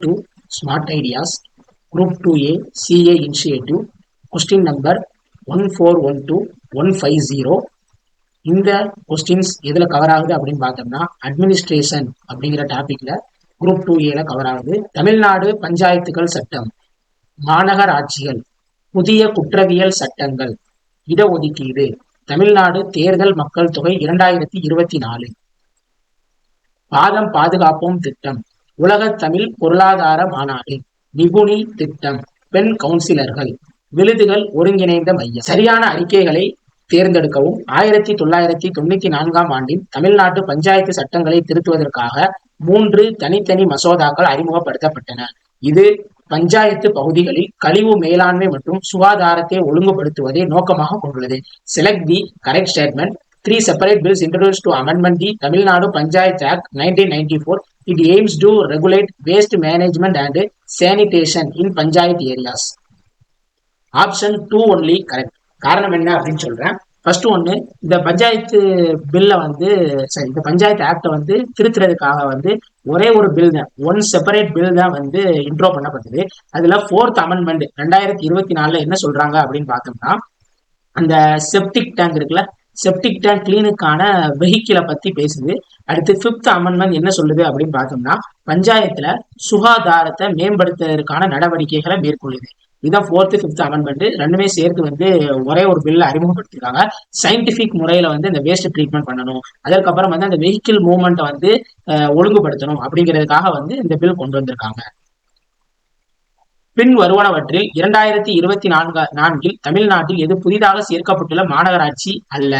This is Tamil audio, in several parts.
to Smart Ideas, Group 2A CA Initiative, question number 1412150. இந்த கொஸ்டின்ஸ் எதில் கவர் ஆகுது அப்படின்னு பார்த்தோம்னா அட்மினிஸ்ட்ரேஷன் அப்படிங்கிற டாபிக்ல குரூப் டூ ஏல கவர் ஆகுது. தமிழ்நாடு பஞ்சாயத்துகள் சட்டம் மாநகராட்சிகள் புதிய குற்றவியல் சட்டங்கள் இடஒதுக்கீடு தமிழ்நாடு தேர்தல் மக்கள் தொகை இரண்டாயிரத்தி இருபத்தி நாலு. பாதம் பாதுகாப்போம் திட்டம். உலகத் தமிழ் பொருளாதார மாநாடு நிபுணி திட்டம் பெண் கவுன்சிலர்கள் விருதுகள் ஒருங்கிணைந்த மையம். சரியான அறிக்கைகளை தேர்ந்தெடுக்கவும் ஆயிரத்தி தொள்ளாயிரத்தி தொண்ணூத்தி நான்காம் ஆண்டின் தமிழ்நாட்டு பஞ்சாயத்து சட்டங்களை திருத்துவதற்காக மூன்று தனித்தனி மசோதாக்கள் அறிமுகப்படுத்தப்பட்டன. இது பஞ்சாயத்து பகுதிகளில் கழிவு மேலாண்மை மற்றும் சுகாதாரத்தை ஒழுங்குபடுத்துவதை நோக்கமாக கொண்டுள்ளது. Select the correct statement three separate bills introduce to amendment the Tamil Nadu panchayat act nineteen ninety four It aims to regulate waste management and sanitation in panchayat areas. Option two only correct காரணம் என்ன அப்படின்னு சொல்றேன். ஃபர்ஸ்ட் ஒன்று இந்த பஞ்சாயத்து பில்லை வந்து சரி இந்த பஞ்சாயத்து ஆக்டை வந்து திருத்துறதுக்காக வந்து ஒரே ஒரு பில் தான். ஒன் செப்பரேட் பில் தான் வந்து இன்ட்ரோ பண்ணப்பட்டது. அதுல ஃபோர்த் அமெண்ட்மெண்ட் ரெண்டாயிரத்தி இருபத்தி நாலுல என்ன சொல்றாங்க அப்படின்னு பார்த்தோம்னா அந்த செப்டிக் டேங்க் இருக்குல்ல செப்டிக் டேங்க் கிளீனுக்கான வெஹிக்கிளை பத்தி பேசுது. அடுத்து பிப்த் அமெண்ட்மெண்ட் என்ன சொல்லுது அப்படின்னு பார்த்தோம்னா பஞ்சாயத்துல சுகாதாரத்தை மேம்படுத்துவதற்கான நடவடிக்கைகளை மேற்கொள்ளுது. இதுதான் ஃபோர்த்து ஃபிஃப்த் அமெண்ட்மெண்ட் ரெண்டுமே சேர்த்து வந்து ஒரே ஒரு பில்ல அறிமுகப்படுத்திருக்காங்க. சயின்டிபிக் முறையில வந்து இந்த வேஸ்ட் ட்ரீட்மெண்ட் பண்ணணும். அதற்கப்புறம் வந்து அந்த வெஹிக்கிள் மூவ்மெண்ட்டை வந்து ஒழுங்குபடுத்தணும் அப்படிங்கிறதுக்காக வந்து இந்த பில் கொண்டு வந்திருக்காங்க. பின் வருவனவற்றில் இரண்டாயிரத்தி இருபத்தி நான்கு நான்கில் தமிழ்நாட்டில் எது புதிதாக சேர்க்கப்பட்டுள்ள மாநகராட்சி அல்ல.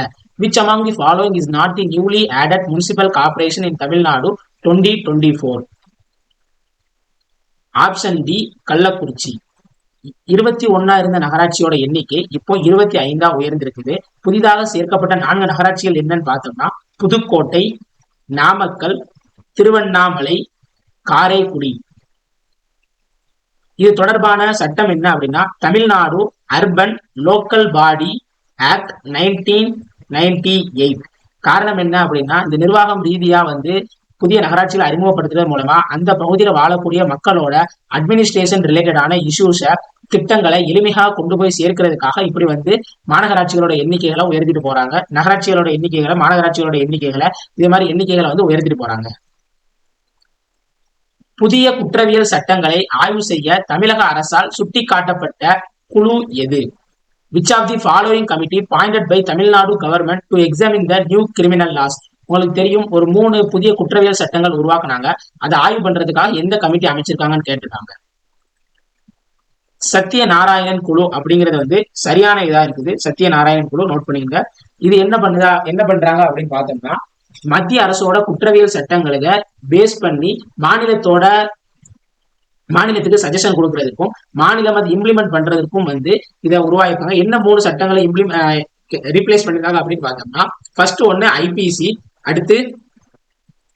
Which among the following is not the newly added municipal corporation in Tamil Nadu twenty twenty four option D Kallakurichi இருபத்தி ஒன்னா இருந்த நகராட்சியோட எண்ணிக்கை இப்போ இருபத்தி ஐந்தா உயர்ந்திருக்குது. புதிதாக சேர்க்கப்பட்ட நான்கு நகராட்சிகள் என்னன்னு பார்த்தோம்னா புதுக்கோட்டை நாமக்கல் திருவண்ணாமலை காரைக்குடி. இது தொடர்பான சட்டம் என்ன அப்படின்னா Tamil Nadu urban local body act nineteen ninety eight. காரணம் என்ன அப்படின்னா இந்த நிர்வாகம் ரீதியா வந்து புதிய நகராட்சிகளை அறிமுகப்படுத்துறது மூலமா அந்த பகுதியில் வாழக்கூடிய மக்களோட அட்மினிஸ்ட்ரேஷன் ரிலேட்டடான இஷ்யூஸை திட்டங்களை எளிமையாக கொண்டு போய் சேர்க்கிறதுக்காக இப்படி வந்து மாநகராட்சிகளோட எண்ணிக்கைகளை உயர்த்திட்டு போறாங்க. நகராட்சிகளோட எண்ணிக்கைகளை மாநகராட்சிகளோட எண்ணிக்கைகளை இது மாதிரி எண்ணிக்கைகளை வந்து உயர்த்திட்டு போறாங்க. புதிய குற்றவியல் சட்டங்களை ஆய்வு செய்ய தமிழக அரசால் சுட்டிக்காட்டப்பட்ட குழு எது? Which of the following committee pointed by Tamil Nadu government to examine the new criminal laws உங்களுக்கு தெரியும் ஒரு மூணு புதிய குற்றவியல் சட்டங்கள் உருவாக்குனாங்க. அதை ஆய்வு பண்றதுக்காக எந்த கமிட்டி அமைச்சிருக்காங்கன்னு கேட்டிருக்காங்க. சத்திய நாராயணன் குழு அப்படிங்கிறது வந்து சரியான இதா இருக்குது. சத்திய நாராயணன் குழு நோட் பண்ணிக்கங்க. இது என்ன பண்ணுதா என்ன பண்றாங்க அப்படின்னு பார்த்தோம்னா மத்திய அரசோட குற்றவியல் சட்டங்களை பேஸ் பண்ணி மாநிலத்தோட மாநிலத்துக்கு சஜஷன் கொடுக்கறதுக்கும் மாநிலம் அதை இம்ப்ளிமெண்ட் பண்றதுக்கும் வந்து இதை உருவாக்கிருக்காங்க என்ன மூணு சட்டங்களை இம்ப்ளிமெண்ட் ரீப்ளேஸ் பண்ணிருக்காங்க அப்படின்னு பார்த்தோம்னா ஃபர்ஸ்ட் ஒன்னு ஐபிசி அடுத்து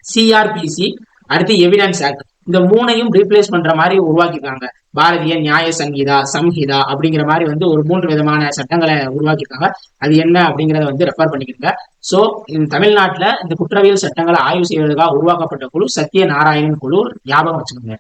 சிஆர்பிசி அடுத்து எவிடன்ஸ் ஆக்ட் இந்த மூணையும் ரீப்ளேஸ் பண்ற மாதிரி உருவாக்கியிருக்காங்க. பாரதிய நியாய சங்கீதா சம்ஹிதா அப்படிங்கிற மாதிரி வந்து ஒரு மூன்று விதமான சட்டங்களை உருவாக்கியிருக்காங்க. அது என்ன அப்படிங்கிறத வந்து ரெஃபர் பண்ணிக்கிறங்க சோ இந்த தமிழ்நாட்டுல இந்த குற்றவியல் சட்டங்களை ஆய்வு செய்வதற்காக உருவாக்கப்பட்ட குழு சத்திய நாராயணன் குழு ஞாபகம் வச்சுக்கோங்க.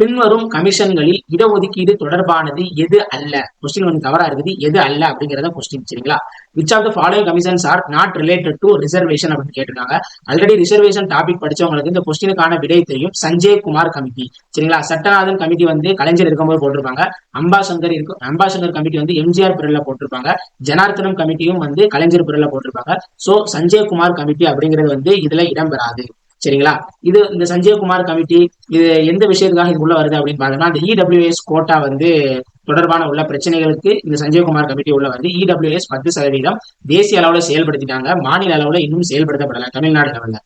பின்வரும் கமிஷன்களில் இடஒதுக்கீடு தொடர்பானது எது அல்ல? கொஸ்டின் வந்து தவறா இருக்குது. எது அல்ல அப்படிங்கறத கொஸ்டின் சரிங்களா? Which of the following commissions are not related to reservation அப்படின்னு கேட்டிருக்காங்க. ஆல்ரெடி ரிசர்வேஷன் டாபிக் படிச்சவங்களுக்கு இந்த கொஸ்டினுக்கான விடை தெரியும். சஞ்சய் குமார் கமிட்டி சரிங்களா? சட்டநாதன் கமிட்டி வந்து கலைஞர் இருக்கும்போது போட்டிருப்பாங்க. அம்பாசங்கர் இருக்கும் அம்பாசங்கர் கமிட்டி வந்து எம்ஜிஆர் பிரில போட்டிருப்பாங்க. ஜனார்த்தனம் கமிட்டியும் வந்து கலைஞர் பிரில போட்டிருப்பாங்க. சோ சஞ்சய் குமார் கமிட்டி அப்படிங்கிறது வந்து இதுல இடம்பெறாது சரிங்களா? இது இந்த சஞ்சயகுமார் கமிட்டி இது எந்த விஷயத்துக்காக இதுக்குள்ள வருது அப்படின்னு பார்த்தோம்னா இந்த இடபிள்யூஎஸ் கோட்டா வந்து தொடர்பான உள்ள பிரச்சனைகளுக்கு இந்த சஞ்சயகுமார் கமிட்டி உள்ள வருது. இடபிள்யூஎஸ் பத்து சதவீதம் தேசிய அளவுல செயல்படுத்திட்டாங்க மாநில அளவுல இன்னும் செயல்படுத்தப்படல தமிழ்நாடு லெவல்ல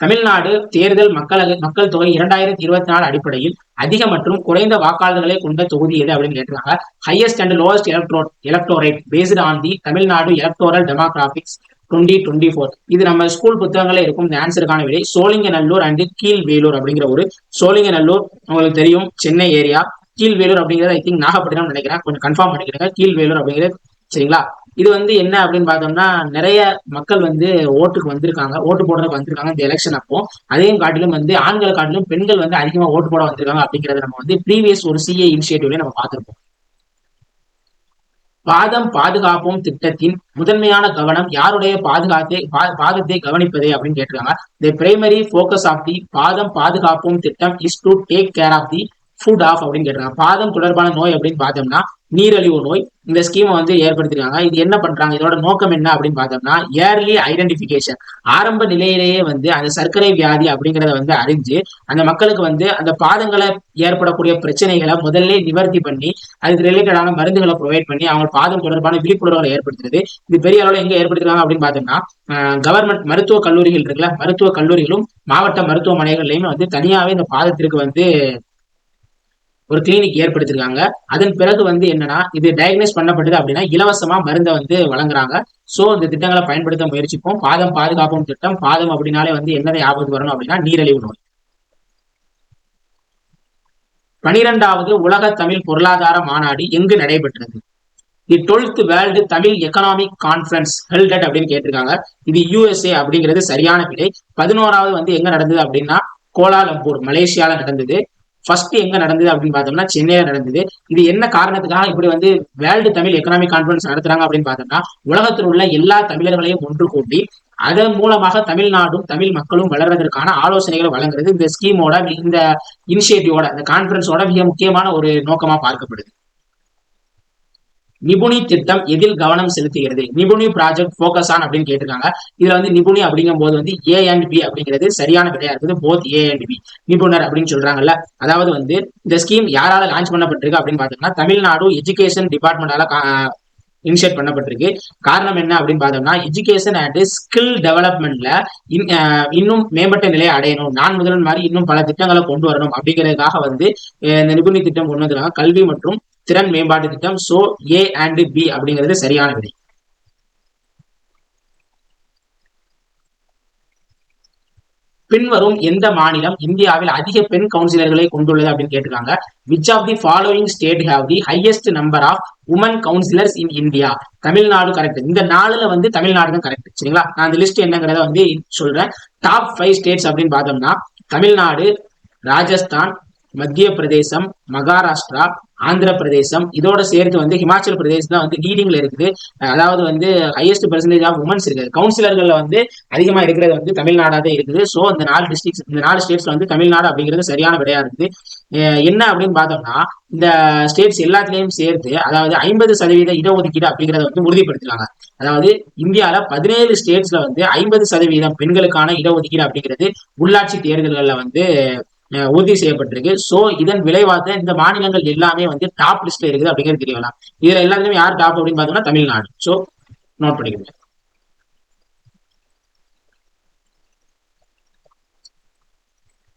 தமிழ்நாடு தேர்தல் மக்கள் மக்கள் தொகை இரண்டாயிரத்தி இருபத்தி நாலு அடிப்படையில் அதிக மற்றும் குறைந்த வாக்காளர்களை கொண்ட தொகுதி எது அப்படின்னு கேட்டிருக்காங்க. Highest and lowest electro electorate based on the Tamil Nadu electoral demographics twenty twenty four இது நம்ம ஸ்கூல் புத்தகங்களே இருக்கும். இந்த ஆன்சருக்கான விடை சோழிங்கநல்லூர் அண்ட் கீழ்வேலூர் அப்படிங்கிற ஒரு சோழிங்கநல்லூர் உங்களுக்கு தெரியும் சென்னை ஏரியா. கீழ்வேலூர் அப்படிங்கிறது ஐ திங்க் நாகப்பட்டினம் நினைக்கிறேன். கொஞ்சம் கன்ஃபார்ம் பண்ணிக்கிறேங்க கீழ்வேலூர் அப்படிங்கிறது சரிங்களா? இது வந்து என்ன அப்படின்னு பார்த்தோம்னா நிறைய மக்கள் வந்து ஓட்டுக்கு வந்திருக்காங்க. ஓட்டு போடுறதுக்கு வந்திருக்காங்க இந்த எலெக்ஷன் அப்போ. அதையும் காட்டிலும் வந்து ஆண்களை காட்டிலும் பெண்கள் வந்து அதிகமா ஓட்டு போட வந்திருக்காங்க அப்படிங்கிறத நம்ம வந்து ப்ரீவியஸ் ஒரு சிஏ இனிஷியேட்டிவ்ல நம்ம பார்த்துருப்போம். பாதம் பாதுகாப்போம் திட்டத்தின் முதன்மையான கவனம் யாருடைய பாதுகாத்தை பாதத்தை கவனிப்பதே அப்படின்னு கேட்டிருக்காங்க. The primary focus of the Paadham Paadhukappom Thittam is to take care of the foot of அப்படின்னு கேட்டிருக்காங்க. பாதம் தொடர்பான நோய் அப்படின்னு பார்த்தோம்னா நீரழிவு நோய் இந்த ஸ்கீமை வந்து ஏற்படுத்திருக்காங்க. இது என்ன பண்றாங்க? இதோட நோக்கம் என்ன அப்படின்னு பார்த்தோம்னா ஏர்லி ஐடென்டிபிகேஷன் ஆரம்ப நிலையிலேயே வந்து அந்த சர்க்கரை வியாதி அப்படிங்கிறத வந்து அறிஞ்சு அந்த மக்களுக்கு வந்து அந்த பாதங்களை ஏற்படக்கூடிய பிரச்சனைகளை முதல்ல நிவர்த்தி பண்ணி அதுக்கு ரிலேட்டடான மருந்துகளை ப்ரொவைட் பண்ணி அவங்க பாதம் தொடர்பான விழிப்புணர்வுகளை ஏற்படுத்துறது. இது பெரிய அளவில் எங்க ஏற்படுத்திருக்காங்க அப்படின்னு பார்த்தோம்னா கவர்மெண்ட் மருத்துவ கல்லூரிகள் இருக்குல்ல மருத்துவ கல்லூரிகளும் மாவட்ட மருத்துவமனைகள்லையுமே வந்து தனியாவே இந்த பாதத்திற்கு வந்து ஒரு கிளினிக் ஏற்படுத்திருக்காங்க. அதன் பிறகு வந்து என்னன்னா இது டயக்னைஸ் பண்ணப்பட்டது அப்படின்னா இலவசமா மருந்தை வந்து வழங்குறாங்க. சோ இந்த திட்டங்களை பயன்படுத்த முயற்சிப்போம். பாதம் பாதுகாப்பும் திட்டம். பாதம் அப்படின்னாலே வந்து என்னதை ஆபத்து வரணும் அப்படின்னா நீரழிவு நோய். பனிரெண்டாவது உலக தமிழ் பொருளாதார மாநாடு எங்கு நடைபெற்றது? The twelfth world Tamil economic conference helded அப்படின்னு கேட்டிருக்காங்க. இது யூஎஸ்ஏ அப்படிங்கிறது சரியான விடை பதினோராவது வந்து எங்க நடந்தது அப்படின்னா கோலாலம்பூர் மலேசியால நடந்தது. ஃபர்ஸ்ட் எங்க நடந்தது அப்படின்னு பார்த்தோம்னா சென்னையில நடந்தது. இது என்ன காரணத்துக்காக இப்படி வந்து வேர்ல்டு தமிழ் எக்கனாமிக் கான்ஃபரன்ஸ் நடத்துறாங்க அப்படின்னு பார்த்தோம்னா உலகத்தில் உள்ள எல்லா தமிழர்களையும் ஒன்று கூட்டி அதன் மூலமாக தமிழ்நாடும் தமிழ் மக்களும் வளர்றதற்கான ஆலோசனைகளை வழங்குறது இந்த ஸ்கீமோட இந்த இனிஷியேட்டிவோட இந்த கான்ஃபரன்ஸோட மிக முக்கியமான ஒரு நோக்கமா பார்க்கப்படுது. நிபுணி திட்டம் எதில் கவனம் செலுத்துகிறது? நிபுணி ப்ராஜெக்ட் போக்கஸ் ஆன் அப்படின்னு கேட்டிருக்காங்க. இதுல வந்து நிபுணி அப்படிங்கும் போது வந்து ஏ அண்ட் பி அப்படிங்கிறது சரியான விடையா இருக்குது. போத் ஏ அண்ட் பி நிபுணர் அப்படின்னு சொல்றாங்கல்ல. அதாவது வந்து இந்த ஸ்கீம் யாரால லான்ச் பண்ணப்பட்டிருக்கு அப்படின்னு பாத்தீங்கன்னா தமிழ்நாடு எஜுகேஷன் டிபார்ட்மெண்டால இனிஷியேட் பண்ணப்பட்டிருக்கு. காரணம் என்ன அப்படின்னு பார்த்தோம்னா எஜுகேஷன் அண்ட் ஸ்கில் டெவலப்மெண்ட்ல இன்னும் மேம்பட்ட நிலையை அடையணும். நான் முதல்வன் மாதிரி இன்னும் பல திட்டங்களை கொண்டு வரணும் அப்படிங்கிறதுக்காக வந்து இந்த நிபுணி திட்டம் கொண்டு வந்துருக்காங்க. கல்வி மற்றும் திறன் மேம்பாட்டு திட்டம் சோ ஏ அண்ட் பி அப்படிங்கிறது சரியான விடை. பின்வரும் எந்த மாநிலம் இந்தியாவில் அதிக பெண் கவுன்சிலர்களை கொண்டுள்ளது அப்படின்னு கேட்டிருக்காங்க. Which of the following state have the highest number of woman councillors in India Tamil Nadu correct இந்த நாலுல வந்து தமிழ்நாடு தான் கரெக்ட் சரிங்களா? நான் அந்த லிஸ்ட் என்னங்கிறத வந்து சொல்றேன். டாப் ஃபைவ் ஸ்டேட்ஸ் அப்படின்னு பார்த்தோம்னா தமிழ்நாடு ராஜஸ்தான் மத்திய பிரதேசம் மகாராஷ்டிரா ஆந்திர பிரதேசம் இதோட சேர்த்து வந்து ஹிமாச்சல் பிரதேசம் தான் வந்து லீடிங்ல இருக்குது. அதாவது வந்து ஹையஸ்ட் பெர்சன்டேஜ் ஆஃப் உமன்ஸ் இருக்குது கவுன்சிலர்கள்ல வந்து அதிகமா இருக்கிறது வந்து தமிழ்நாடா தான் இருக்குது. ஸோ இந்த நாலு டிஸ்ட்ரிக்ஸ் இந்த நாலு ஸ்டேட்ஸ்ல வந்து தமிழ்நாடு அப்படிங்கிறது சரியான விடையா இருக்குது. என்ன அப்படின்னு பார்த்தோம்னா இந்த ஸ்டேட்ஸ் எல்லாத்துலயும் சேர்த்து அதாவது ஐம்பது சதவீத இடஒதுக்கீடு அப்படிங்கிறத வந்து உறுதிப்படுத்தினாங்க அதாவது இந்தியால பதினேழு ஸ்டேட்ஸ்ல வந்து ஐம்பது சதவீதம் பெண்களுக்கான இடஒதுக்கீடு அப்படிங்கிறது உள்ளாட்சி தேர்தல்கள்ல வந்து உறுதி செய்யப்பட்டிருக்கு. சோ இதன் விளைவாக இந்த மாநிலங்கள் எல்லாமே வந்து டாப் லிஸ்ட்ல இருக்குது அப்படிங்கிறது தெரியலாம் இதுல எல்லாத்துலயும் யார் டாப் அப்படின்னு பார்த்தோம்னா தமிழ்நாடு. சோ நோட் பண்ணிக்கோங்க.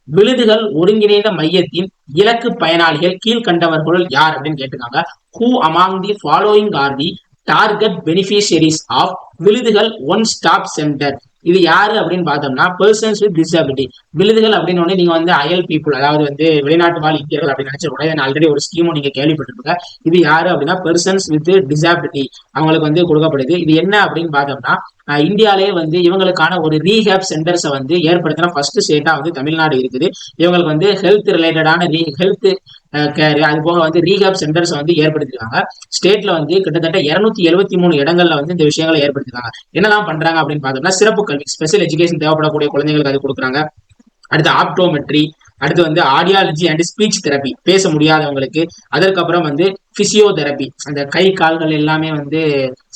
விழுதுகள் ஒருங்கிணைந்த மையத்தின் இலக்கு பயனாளிகள் கீழ்கண்டவர்கள் யார் அப்படின்னு கேட்டிருக்காங்க. Who among the following are the target beneficiaries of Vizhuthugal one stop centre இது யாரு அப்படின்னு பார்த்தோம்னா பர்சன்ஸ் வித் டிசபிலிட்டி விழுதுகள் அப்படின்னு நீங்க வந்து அயல் பீப்புள் அதாவது வந்து வெளிநாட்டு வாழ் இந்தியர்கள் அப்படின்னு நினைச்ச உடனே ஆல்ரெடி ஒரு ஸ்கீமும் நீங்க கேள்விப்பட்டிருப்பீங்க. இது யாரு அப்படின்னா பர்சன்ஸ் வித் டிசபிலிட்டி அவங்களுக்கு வந்து கொடுக்கப்படுது. இது என்ன அப்படின்னு பார்த்தோம்னா இந்தியாலே வந்து இவங்களுக்கான ஒரு ரீஹேப் சென்டர்ஸை வந்து ஏற்படுத்தின ஃபர்ஸ்ட் ஸ்டேட்டா வந்து தமிழ்நாடு இருக்குது. இவங்களுக்கு வந்து ஹெல்த் ரிலேட்டடான ரீ ஹெல்த் அது போக வந்து ரீஹேப் சென்டர்ஸ் வந்து ஏற்படுத்திருக்காங்க. ஸ்டேட்ல வந்து கிட்டத்தட்ட இருநூத்தி எழுபத்தி மூணு இடங்கள்ல வந்து இந்த விஷயங்களை ஏற்படுத்திருக்காங்க. என்னதான் பண்றாங்க அப்படின்னு பார்த்தோம்னா சிறப்பு கல்வி ஸ்பெஷல் எஜுகேஷன் தேவைப்படக்கூடிய குழந்தைங்களுக்கு அது கொடுக்குறாங்க. அடுத்து ஆப்டோமெட்ரி அடுத்து வந்து ஆடியாலஜி அண்ட் ஸ்பீச் தெரப்பி பேச முடியாதவங்களுக்கு அதற்கப்புறம் வந்து பிசியோதெரப்பி அந்த கை கால்கள் எல்லாமே வந்து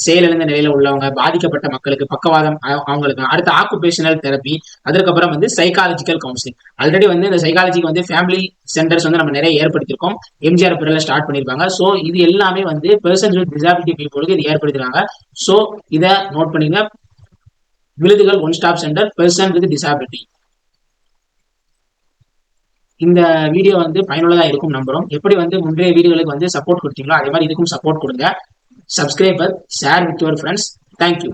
செயலிழந்த நிலையில உள்ளவங்க பாதிக்கப்பட்ட மக்களுக்கு பக்கவாதம் அவங்களுக்கு. அடுத்து ஆக்குபேஷனல் தெரப்பி அதற்கப்புறம் வந்து சைக்காலஜிக்கல் கவுன்சிலிங் ஆல்ரெடி வந்து இந்த சைக்காலஜிக்கு வந்து ஃபேமிலி சென்டர்ஸ் வந்து நம்ம நிறைய ஏற்படுத்தியிருக்கோம். எம்ஜிஆர் பிறல ஸ்டார்ட் பண்ணியிருப்பாங்க ஸோ இது எல்லாமே வந்து பெர்சன் வித் டிசாபிலிட்டி பீப்புளுக்கு இது ஏற்படுத்திருக்காங்க ஸோ இதை நோட் பண்ணிங்க Vizhuthugal one stop centre person with disability இந்த வீடியோ வந்து பயனுள்ளதா இருக்கும் நம்புறோம். எப்படி வந்து முந்தைய வீடியோகளுக்கு வந்து சப்போர்ட் கொடுத்தீங்களோ அதே மாதிரி இதுக்கும் சப்போர்ட் கொடுங்க. Subscriber share with your friends thank you